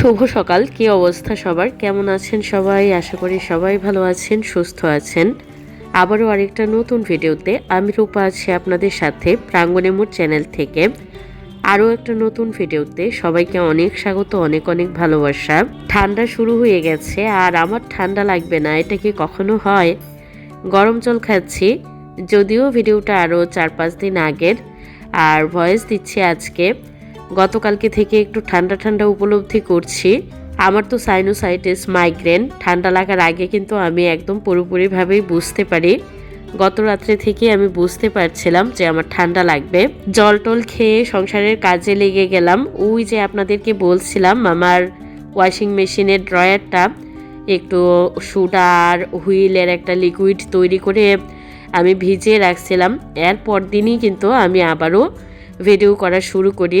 শুভ সকাল। কি অবস্থা সবার? কেমন আছেন সবাই? আশা করি সবাই ভালো আছেন, সুস্থ আছেন। আবারও আরেকটা নতুন ভিডিওতে আমি রূপা আছি আপনাদের সাথে প্রাঙ্গণে মোট চ্যানেল থেকে। আরও একটা নতুন ভিডিওতে সবাইকে অনেক স্বাগত, অনেক অনেক ভালোবাসা। ঠান্ডা শুরু হয়ে গেছে আর আমার ঠান্ডা লাগবে না, এটা কি কখনো হয়? গরম জল খাচ্ছি, যদিও ভিডিওটা আরও চার পাঁচ দিন আগের। আর ভয়েস দিচ্ছি আজকে। গতকালকে থেকে একটু ঠান্ডা ঠান্ডা উপলব্ধি করছি। আমার তো সাইনোসাইটিস মাইগ্রেন ঠান্ডা লাগার আগে কিন্তু আমি একদম পুরোপুরিভাবেই বুঝতে পারি। গত রাত্রে থেকে আমি বুঝতে পারছিলাম যে আমার ঠান্ডা লাগবে। জল টল খেয়ে সংসারের কাজে লেগে গেলাম। ওই যে আপনাদেরকে বলছিলাম, আমার ওয়াশিং মেশিনের ড্রয়ারটা একটু সুটার হুইলের একটা লিকুইড তৈরি করে আমি ভিজিয়ে রাখছিলাম। এর পরদিনই কিন্তু আমি আবারও ভিডিও করা শুরু করি।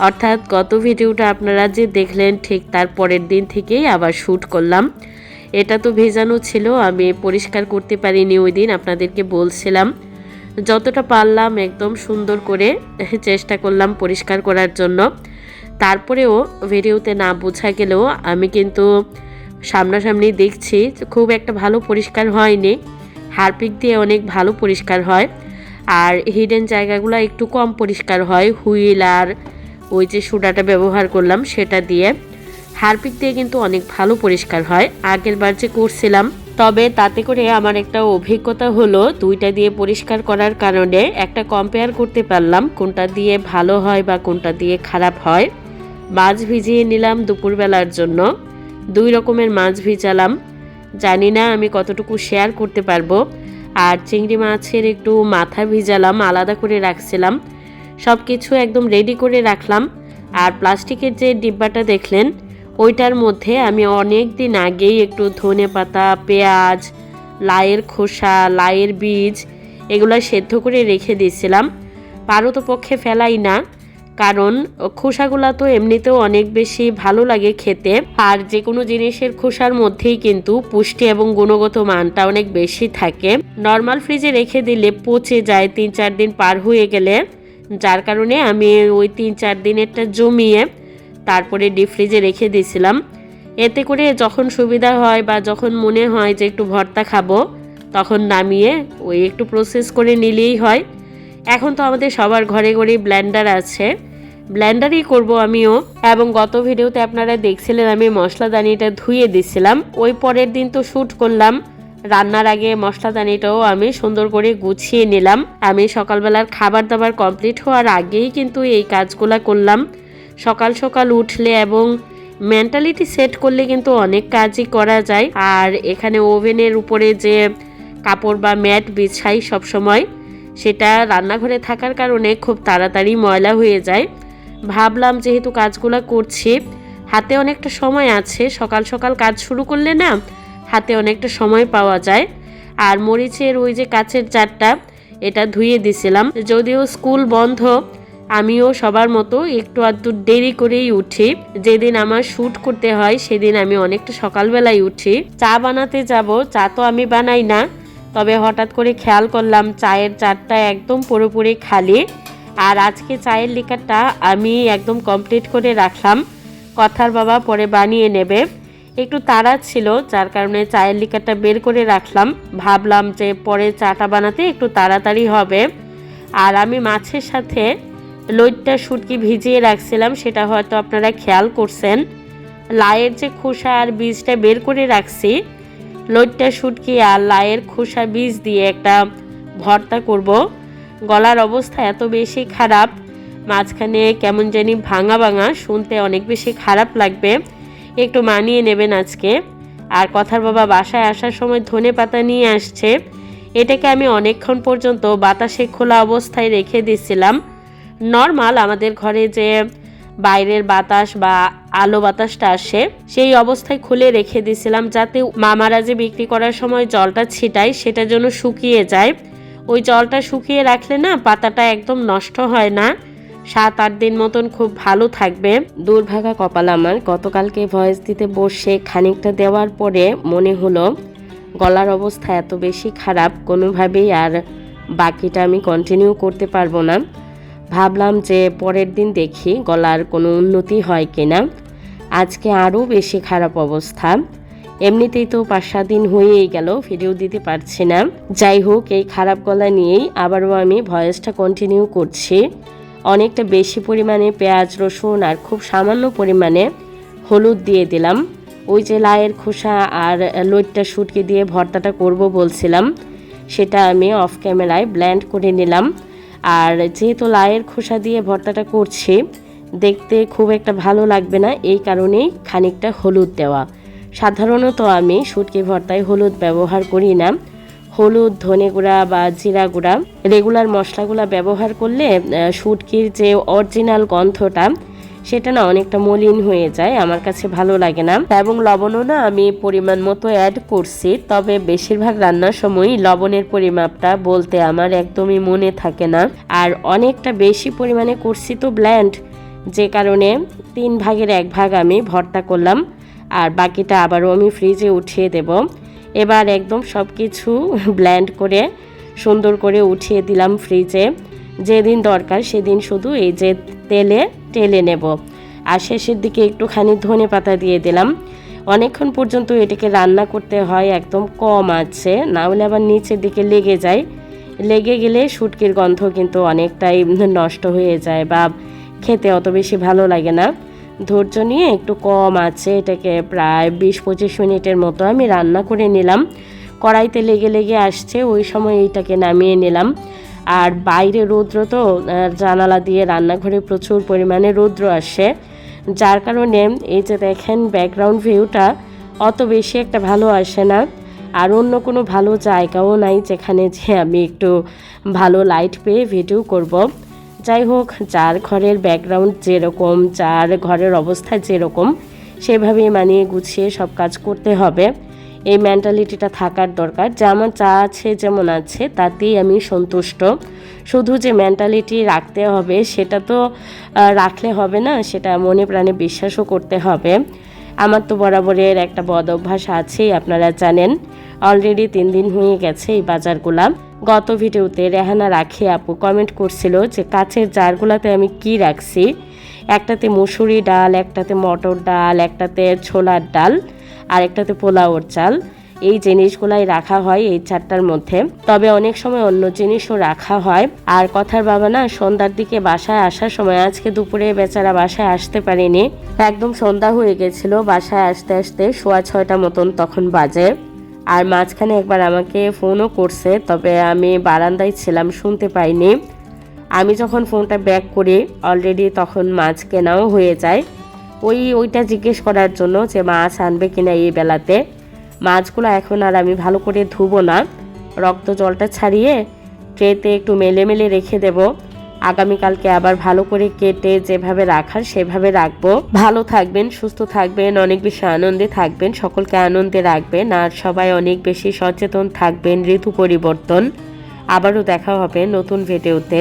অর্থাৎ গত ভিডিওটা আপনারা যে দেখলেন, ঠিক তার পরের দিন থেকেই আবার শ্যুট করলাম। এটা তো ভেজানো ছিল, আমি পরিষ্কার করতে পারিনি ওই দিন, আপনাদেরকে বলছিলাম। যতটা পারলাম একদম সুন্দর করে চেষ্টা করলাম পরিষ্কার করার জন্য। তারপরেও ভিডিওতে না বোঝা গেলেও আমি কিন্তু সামনাসামনি দেখছি, খুব একটা ভালো পরিষ্কার হয়নি। হারপিক দিয়ে অনেক ভালো পরিষ্কার হয়। আর হিডেন জায়গাগুলো একটু কম পরিষ্কার হয় হুইল আর ওই যে সোডাটা ব্যবহার করলাম, সেটা দিয়ে হারপিক দিয়ে কিন্তু অনেক ভালো পরিষ্কার হয়। আগের বার যে করছিলাম, তবে তাতে করে আমার একটা অভিজ্ঞতা হলো, দুইটা দিয়ে পরিষ্কার করার কারণে একটা কম্পেয়ার করতে পারলাম, কোনটা দিয়ে ভালো হয় বা কোনটা দিয়ে খারাপ হয়। মাছ ভিজিয়ে নিলাম দুপুরবেলার জন্য। দুই রকমের মাছ ভিজালাম। জানি না আমি কতটুকু শেয়ার করতে পারব। আর চিংড়ি মাছের একটু মাথা ভিজালাম, আলাদা করে রাখছিলাম। সব কিছু একদম রেডি করে রাখলাম। আর প্লাস্টিকের যে ডিব্বাটা দেখলেন, ওইটার মধ্যে আমি অনেক দিন আগেই একটু ধনে পাতা, পেঁয়াজ, লাইয়ের খোসা, লাইয়ের বীজ, এগুলো সেদ্ধ করে রেখে দিয়েছিলাম। পারত পক্ষে ফেলাই না, কারণ খোসাগুলো তো এমনিতেও অনেক বেশি ভালো লাগে খেতে। আর যে কোনো জিনিসের খোসার মধ্যেই কিন্তু পুষ্টি এবং গুণগত মানটা অনেক বেশি থাকে। নর্মাল ফ্রিজে রেখে দিলে পচে যায়, তিন চার দিন পার হয়ে গেলে। যার কারণে আমি ওই তিন চার দিনেরটা জমিয়ে তারপরে ডিপ ফ্রিজে রেখে দিয়েছিলাম। এতে করে যখন সুবিধা হয় বা যখন মনে হয় যে একটু ভর্তা খাব, তখন নামিয়ে ওই একটু প্রসেস করে নিলেই হয়। এখন তো আমাদের সবার ঘরে ঘরেই ব্ল্যান্ডার আছে। ব্ল্যান্ডারই করব আমিও। এবং গত ভিডিওতে আপনারা দেখছিলেন আমি মশলাদানিটা ধুয়ে দিছিলাম ওই পরের দিন তো শ্যুট করলাম। রান্নার আগে মশলাদানিটাও আমি সুন্দর করে গুছিয়ে নিলাম। আমি সকালবেলার খাবার দাবার কমপ্লিট হওয়ার আগেই কিন্তু এই কাজগুলো করলাম। সকাল সকাল উঠলে এবং মেন্টালিটি সেট করলে কিন্তু অনেক কাজই করা যায়। আর এখানে ওভেনের উপরে যে কাপড় বা ম্যাট বিছাই সবসময়, সেটা রান্নাঘরে থাকার কারণে খুব তাড়াতাড়ি ময়লা হয়ে যায়। ভাবলাম যেহেতু কাজগুলো করছি, হাতে অনেকটা সময় আছে, সকাল সকাল কাজ শুরু করলে না হাতে অনেকটা সময় পাওয়া যায়। আর মরিচের ওই যে কাছের চারটা, এটা ধুয়ে দিছিলাম। যদিও স্কুল বন্ধ, আমিও সবার মতো একটু আধটু দেরি করেই উঠি। যেদিন আমার শ্যুট করতে হয়, সেদিন আমি অনেকটা সকালবেলায় উঠি। চা বানাতে যাব, চা তো আমি বানাই না। তবে হঠাৎ করে খেয়াল করলাম, চায়ের চারটা একদম পুরোপুরি খালি। আর আজকে চায়ের লিকারটা আমি একদম কমপ্লিট করে রাখলাম। কথার বাবা পরে বানিয়ে নেবে। একটু তাড়া ছিল, যার কারণে চায়ের লিকারটা বের করে রাখলাম। ভাবলাম যে পরে চাটা বানাতে একটু তাড়াতাড়ি হবে। আর আমি মাছের সাথে লইটটা শুটকি ভিজিয়ে রাখছিলাম, সেটা হয়তো আপনারা খেয়াল করছেন। লায়ের যে খোসা আর বীজটা বের করে রাখছি, লইটটা শুটকি আর লায়ের খোসা বীজ দিয়ে একটা ভর্তা করব। গলার অবস্থা এত বেশি খারাপ, মাঝখানে কেমন জানি ভাঙা ভাঙা, শুনতে অনেক বেশি খারাপ লাগবে। একটু মানিয়ে নেবেন আজকে। আর কথার বাবা বাসায় আসার সময় ধনে পাতা নিয়ে আসছে। এটাকে আমি অনেকক্ষণ পর্যন্ত বাতাসে খোলা অবস্থায় রেখে দিছিলাম। নর্মাল আমাদের ঘরে যে বাইরের বাতাস বা আলো বাতাসটা আসে, সেই অবস্থায় খুলে রেখে দিছিলাম যাতে মামারা যে বিক্রি করার সময় জলটা ছিটায়, সেটা যেন শুকিয়ে যায়। ওই জলটা শুকিয়ে রাখলে না পাতাটা একদম নষ্ট হয় না। সাত, আট দিন মতন খুব ভালো থাকবে। দুর্ভাগা কপাল আমার। গতকালকে ভয়েস দিতে বসে খানিকটা দেওয়ার পরে মনে হলো, গলার অবস্থা এত বেশি খারাপ, কোনোভাবেই আর বাকিটা আমি কন্টিনিউ করতে পারব না। ভাবলাম যে পরের দিন দেখি গলার কোনো উন্নতি হয় কিনা। আজকে আরও বেশি খারাপ অবস্থা। এমনিতেই তো পাঁচ, সাত দিন হয়েই গেল ভিডিও দিতে পারছি না। যাই হোক, এই খারাপ গলা নিয়েই আবারও আমি ভয়েসটা কন্টিনিউ করছি। অনেকটা বেশি পরিমাণে পেঁয়াজ, রসুন আর খুব সামান্য পরিমাণে হলুদ দিয়ে দিলাম। ওই যে লায়ের খোসা আর লইট্টা শুটকি দিয়ে ভর্তাটা করব বলছিলাম, সেটা আমি অফ ক্যামেরায় ব্ল্যান্ড করে নিলাম। আর যেহেতু লায়ের খোসা দিয়ে ভর্তাটা করছি, দেখতে খুব একটা ভালো লাগবে না, এই কারণেই খানিকটা হলুদ দেওয়া। সাধারণত আমি শুটকি ভর্তায় হলুদ ব্যবহার করি না। হলুদ, ধনে গুঁড়া বা জিরা গুঁড়া। রেগুলার মশলাগুলা ব্যবহার করলে শুটকির যে অরিজিনাল গন্ধটা, সেটা না অনেকটা মলিন হয়ে যায়, আমার কাছে ভালো লাগে না। এবং লবণও না আমি পরিমাণ মতো অ্যাড করছি, তবে বেশিরভাগ রান্নার সময় লবণের পরিমাপটা বলতে আমার একদমই মনে থাকে না। আর অনেকটা বেশি পরিমাণে করছি তো ব্ল্যান্ড যে কারণে তিন ভাগের এক ভাগ আমি ভর্তা করলাম, আর বাকিটা আবারও আমি ফ্রিজে উঠিয়ে দেব। এবার একদম সব কিছু ব্ল্যান্ড করে, সুন্দর করে উঠিয়ে দিলাম ফ্রিজে যেদিন দরকার সেদিন শুধু এই যে তেলে টেলে নেব। আর শেষের দিকে একটুখানি ধনে পাতা দিয়ে দিলাম। অনেকক্ষণ পর্যন্ত এটাকে রান্না করতে হয়, একদম কম আছে। না হলে আবার নিচের দিকে লেগে যায়। লেগে গেলে শুটকির গন্ধ কিন্তু অনেকটাই নষ্ট হয়ে যায় বা খেতে অত বেশি ভালো লাগে না। ধৈর্য নিয়ে একটু কম আছে, এটাকে প্রায় বিশ পঁচিশ মিনিটের মতো আমি রান্না করে নিলাম। কড়াইতে লেগে লেগে আসছে, ওই সময় এইটাকে নামিয়ে নিলাম। আর বাইরে রৌদ্র তো জানালা দিয়ে রান্নাঘরে প্রচুর পরিমাণে রৌদ্র আসে। যার কারণে এই যে দেখেন ব্যাকগ্রাউন্ড ভিউটা অত বেশি একটা ভালো আসে না। আর অন্য কোনো ভালো জায়গাও নাই যেখানে যে আমি একটু ভালো লাইট পেয়ে ভিডিও করব। যাই হোক যার ঘরের ব্যাকগ্রাউন্ড যেরকম, যার ঘরের অবস্থা যেরকম, সেভাবেই মানিয়ে গুছিয়ে সব কাজ করতে হবে। এই মেন্টালিটিটা থাকার দরকার। যে আমার যা আছে, যেমন আছে, তাতেই আমি সন্তুষ্ট। শুধু যে মেন্টালিটি রাখতে হবে, সেটা তো রাখলে হবে না, সেটা মনে প্রাণে বিশ্বাসও করতে হবে। আমার তো বরাবরের একটা বদ অভ্যাস আছেই, আপনারা জানেন। অলরেডি তিন দিন হয়ে গেছে এই বাজারগুলা। গত ভিডিওতে রেহানা রাখি আপু কমেন্ট করছিল যে কাছের জারগুলাতে আমি কি রাখছি? একটাতে মুসুরি ডাল, একটাতে মটর ডাল, একটাতে ছোলার ডাল আর একটাতে পোলাওর চাল। এই জিনিসগুলাই রাখা হয় এই চারটার মধ্যে। তবে অনেক সময় অন্য জিনিসও রাখা হয়। আর কথার বাবা না সন্ধ্যার দিকে বাসায় আসার সময় আজকে দুপুরে বেচারা বাসায় আসতে পারেনি। একদম সন্ধ্যা হয়ে গেছিল, বাসায় আসতে আসতে সোয়া ছয়টা মতন তখন বাজে। আর মাঝখানে একবার আমাকে ফোনও করছে, তবে আমি বারান্দায় ছিলাম, শুনতে পাইনি। আমি যখন ফোনটা ব্যাক করি অলরেডি তখন মাছ কেনাও হয়ে যায়। ওই, ওইটা জিজ্ঞেস করার জন্য যে মাছ আনবে কিনা এই বেলাতে। মাছগুলো এখন আর আমি ভালো করে ধুবো না। রক্ত জলটা ছাড়িয়ে ট্রেতে একটু মেলে মেলে রেখে দেব। আগামীকালকে আবার ভালো করে কেটে যেভাবে রাখার সেভাবে রাখব। ভালো থাকবেন, সুস্থ থাকবেন, অনেক বেশি আনন্দে থাকবেন, সকলকে আনন্দে রাখবেন। আর সবাই অনেক বেশি সচেতন থাকবেন, ঋতু পরিবর্তন। আবারও দেখা হবে নতুন ভিডিওতে